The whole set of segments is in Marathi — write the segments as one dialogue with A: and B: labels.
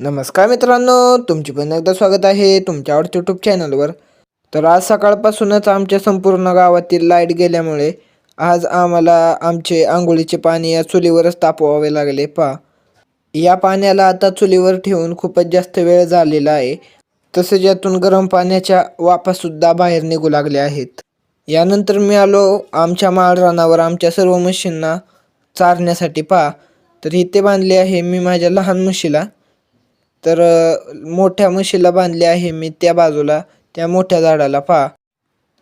A: नमस्कार मित्रांनो तुमचे पण एकदा स्वागत आहे तुमच्या आवडत्या यूट्यूब चॅनलवर तर आज सकाळपासूनच आमच्या संपूर्ण गावातील लाइट गेल्यामुळे आज आम्हाला आमचे आंघोळीचे पाणी या चुलीवरच तापवावे लागले. पा या पाण्याला आता चुलीवर ठेवून खूपच जास्त वेळ झालेला आहे. तसेच यातून गरम पाण्याच्या वाफासुद्धा बाहेर निघू लागल्या आहेत. यानंतर मी आलो आमच्या माळरानावर आमच्या सर्व म्हशींना चारण्यासाठी. पा तर इथे बांधले आहे मी माझ्या लहान म्हशीला. तर मोठ्या म्हशीला बांधले आहे मी त्या बाजूला त्या मोठ्या झाडाला. पहा.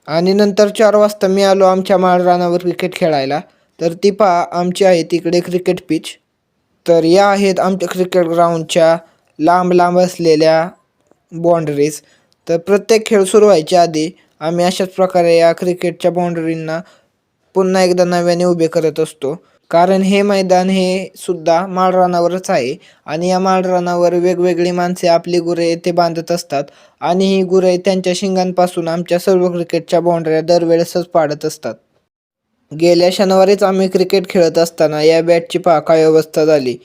A: आणि नंतर चार वाजता मी आलो आमच्या माळरानावर क्रिकेट खेळायला. तर ती पहा आमची आहे तिकडे क्रिकेट पिच तर या आहेत आमच्या क्रिकेट ग्राउंडच्या लांब लांब असलेल्या बाउंड्रीज तर प्रत्येक खेळ सुरू व्हायच्या आधी आम्ही अशाच प्रकारे या क्रिकेटच्या बाउंड्रींना पुन्हा एकदा नव्याने उभे करत असतो. कारण हे मैदान हे सुद्धा माळरानावरच आहे. आणि या माळरानावर वेगवेगळी माणसे आपली गुरे येथे बांधत असतात. आणि ही गुरे त्यांच्या शिंगांपासून आमच्या सर्व क्रिकेटच्या बाउंड्र्या दरवेळेसच पाडत असतात. गेल्या शनिवारीच आम्ही क्रिकेट खेळत असताना या बॅटची पहा काय अवस्था झाली.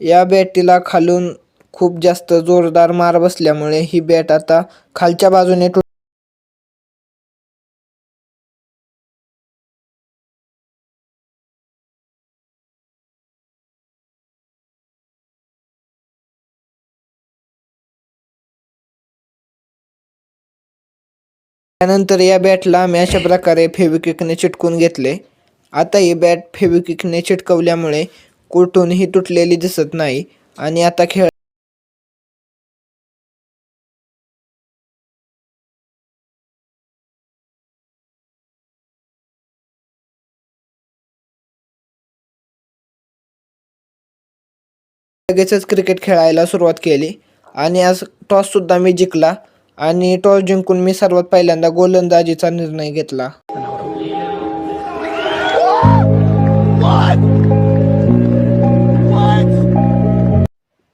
A: या बॅटीला खालून खूप जास्त जोरदार मार बसल्यामुळे ही बॅट आता खालच्या बाजूने त्यानंतर या बॅटला आम्ही अशा प्रकारे फेविक्विकने चिटकून घेतले. आता ही बॅट फेविक्विकने चिटकवल्यामुळे कुठूनही तुटलेली दिसत नाही आणि आता खेळ लगेचच क्रिकेट खेळायला सुरुवात केली आणि आज टॉससुद्धा मी जिंकला. आणि टॉस जिंकून मी सर्वात पहिल्यांदा गोलंदाजीचा निर्णय घेतला.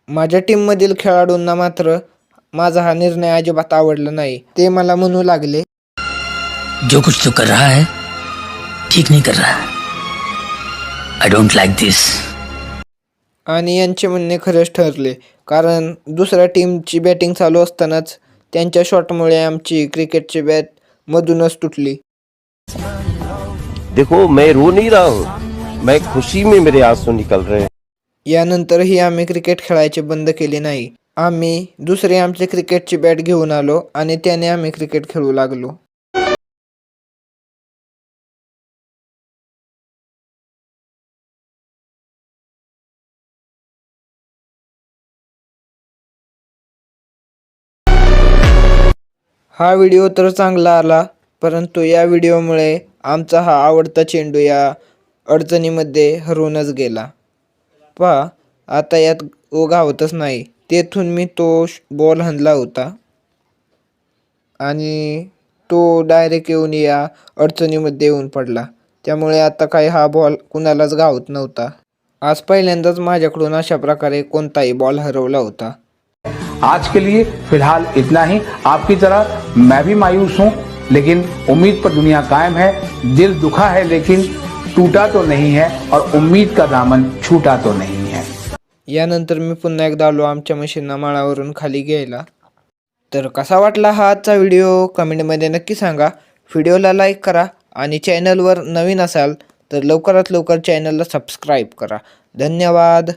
A: माझ्या टीममधील खेळाडूंना मात्र माझा हा निर्णय अजिबात आवडला नाही. ते मला म्हणू लागले.
B: जो कुछ तू कर रहा है ठीक नहीं कर रहा आई डोंट लाइक दिस
A: आणि यांचे म्हणणे खरेच ठरले. कारण दुसऱ्या टीमची बॅटिंग चालू असतानाच त्यांच्या शॉटमुळे आमची क्रिकेटची बॅट मधूनच तुटली.
C: देखो मैं रो नहीं रहा हूँ। मैं खुशी में मेरे आंसू निकल रहे हैं।
A: यानंतरही आम्ही क्रिकेट खेळायचे बंद केले नाही. आम्ही दुसरी आमची क्रिकेटची बॅट घेऊन आलो आणि त्याने आम्ही क्रिकेट खेळू लागलो. हा व्हिडिओ तर चांगला आला परंतु या व्हिडिओमुळे आमचा हा आवडता चेंडू या अडचणीमध्ये हरवूनच गेला. पहा आता यात ओघा होतच नाही. तेथून मी तो बॉल हणला होता. आणि तो डायरेक्ट येऊन या अडचणीमध्ये येऊन पडला. त्यामुळे आता काही हा बॉल कुणालाच गावत नव्हता. आज पहिल्यांदाच माझ्याकडून अशा प्रकारे कोणताही बॉल हरवला होता.
D: आज के लिए फिलहाल इतना ही। आपकी तरह मैं भी मायूस हूँ लेकिन उम्मीद पर दुनिया कायम है। दिल दुखा है लेकिन टूटा तो नहीं है और उम्मीद का दामन छूटा तो नहीं है।
A: यानंतर मी पुन्हा एकदा आलो आमच्या मशीनना माळावरून खाली घ्यायला. तर कसा वाटला हा आजचा व्हिडिओ? कमेंटमध्ये नक्की सांगा. व्हिडिओला लाईक करा आणि चॅनलवर नवीन असाल तर लवकरात लवकर चॅनलला सबस्क्राईब करा. धन्यवाद.